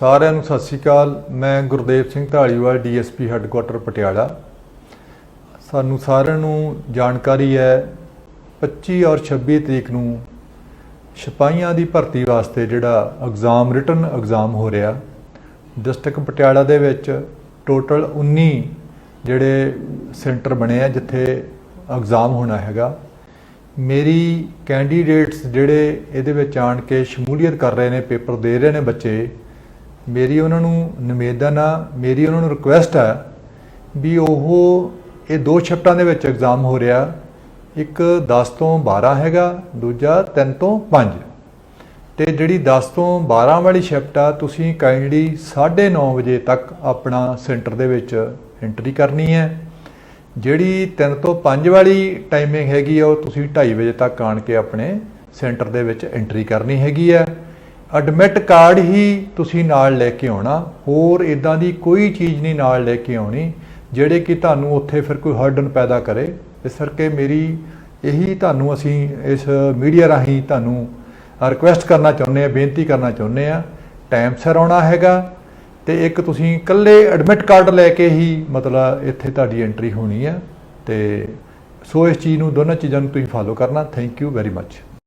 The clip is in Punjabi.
ਸਾਰਿਆਂ ਨੂੰ ਸਤਿ ਸ਼੍ਰੀ ਅਕਾਲ। ਮੈਂ ਗੁਰਦੇਵ ਸਿੰਘ ਢਾਲੀਵਾਲ ਡੀਐਸਪੀ ਹੈੱਡਕੁਆਟਰ ਪਟਿਆਲਾ। ਸਾਨੂੰ ਸਾਰਿਆਂ ਨੂੰ ਜਾਣਕਾਰੀ ਹੈ 25 ਔਰ 26 ਤਰੀਕ ਨੂੰ ਸਿਪਾਹੀਆਂ ਦੀ ਭਰਤੀ ਵਾਸਤੇ ਜਿਹੜਾ ਐਗਜ਼ਾਮ ਰਿਟਨ ਐਗਜ਼ਾਮ ਹੋ ਰਿਹਾ। ਡਿਸਟ੍ਰਿਕਟ ਪਟਿਆਲਾ ਦੇ ਵਿੱਚ ਟੋਟਲ 19 ਜਿਹੜੇ ਸੈਂਟਰ ਬਣੇ ਆ ਜਿੱਥੇ ਐਗਜ਼ਾਮ ਹੋਣਾ ਹੈਗਾ। ਮੇਰੀ ਕੈਂਡੀਡੇਟਸ ਜਿਹੜੇ ਇਹਦੇ ਵਿੱਚ ਆਣ ਕੇ ਸ਼ਮੂਲੀਅਤ ਕਰ ਰਹੇ ਨੇ ਪੇਪਰ ਦੇ ਰਹੇ ਨੇ ਬੱਚੇ ਮੇਰੀ ਉਹਨਾਂ ਨੂੰ ਨਿਵੇਦਨ ਆ ਮੇਰੀ ਉਹਨਾਂ ਨੂੰ ਰਿਕੁਐਸਟ ਆ ਵੀ ਉਹ ਇਹ ਦੋ ਸ਼ਿਫਟਾਂ ਦੇ ਵਿੱਚ ਐਗਜ਼ਾਮ ਹੋ ਰਿਹਾ। ਇੱਕ 10 ਤੋਂ 12 ਹੈਗਾ, ਦੂਜਾ 3 ਤੋਂ 5 ਤੇ ਜਿਹੜੀ 10 ਤੋਂ 12 ਵਾਲੀ ਸ਼ਿਫਟ ਆ, ਤੁਸੀਂ ਕਾਈਂਡਲੀ 9:30 ਵਜੇ ਤੱਕ ਆਪਣਾ ਸੈਂਟਰ ਦੇ ਵਿੱਚ ਐਂਟਰੀ ਕਰਨੀ ਹੈ। ਜਿਹੜੀ 3 ਤੋਂ 5 ਵਾਲੀ ਟਾਈਮਿੰਗ ਹੈਗੀ ਆ, ਉਹ ਤੁਸੀਂ 2:30 ਵਜੇ ਤੱਕ ਆਣ ਕੇ ਆਪਣੇ ਸੈਂਟਰ ਦੇ ਵਿੱਚ ਐਂਟਰੀ ਕਰਨੀ ਹੈਗੀ ਹੈ ਐਡਮਿਟ ਕਾਰਡ ਹੀ ਤੁਸੀਂ ਨਾਲ ਲੈ ਕੇ ਆਉਣਾ, ਹੋਰ ਇਦਾਂ ਦੀ ਕੋਈ ਚੀਜ਼ ਨਹੀਂ ਨਾਲ ਲੈ ਕੇ ਆਉਣੀ, ਜਿਹੜੇ ਕਿ ਤੁਹਾਨੂੰ ਉੱਥੇ ਫਿਰ ਕੋਈ ਹਰਡਨ ਪੈਦਾ ਕਰੇ। ਇਸ ਕਰਕੇ ਮੇਰੀ ਇਹੀ ਤੁਹਾਨੂੰ ਅਸੀਂ ਇਸ ਮੀਡੀਆ ਰਾਹੀਂ ਤੁਹਾਨੂੰ ਰਿਕੁਐਸਟ ਕਰਨਾ ਚਾਹੁੰਦੇ ਆ ਬੇਨਤੀ ਕਰਨਾ ਚਾਹੁੰਦੇ ਆ ਟਾਈਮ ਸਿਰ ਆਉਣਾ ਹੈਗਾ ਤੇ ਇੱਕ ਤੁਸੀਂ ਇਕੱਲੇ ਐਡਮਿਟ ਕਾਰਡ ਲੈ ਕੇ ਹੀ ਮਤਲਬ ਇੱਥੇ ਤੁਹਾਡੀ ਐਂਟਰੀ ਹੋਣੀ ਆ ਤੇ ਸੋ ਇਸ ਚੀਜ਼ ਨੂੰ ਦੋਨਾਂ ਚੀਜ਼ਾਂ ਨੂੰ ਤੁਸੀਂ ਫਾਲੋ ਕਰਨਾ। Thank you very much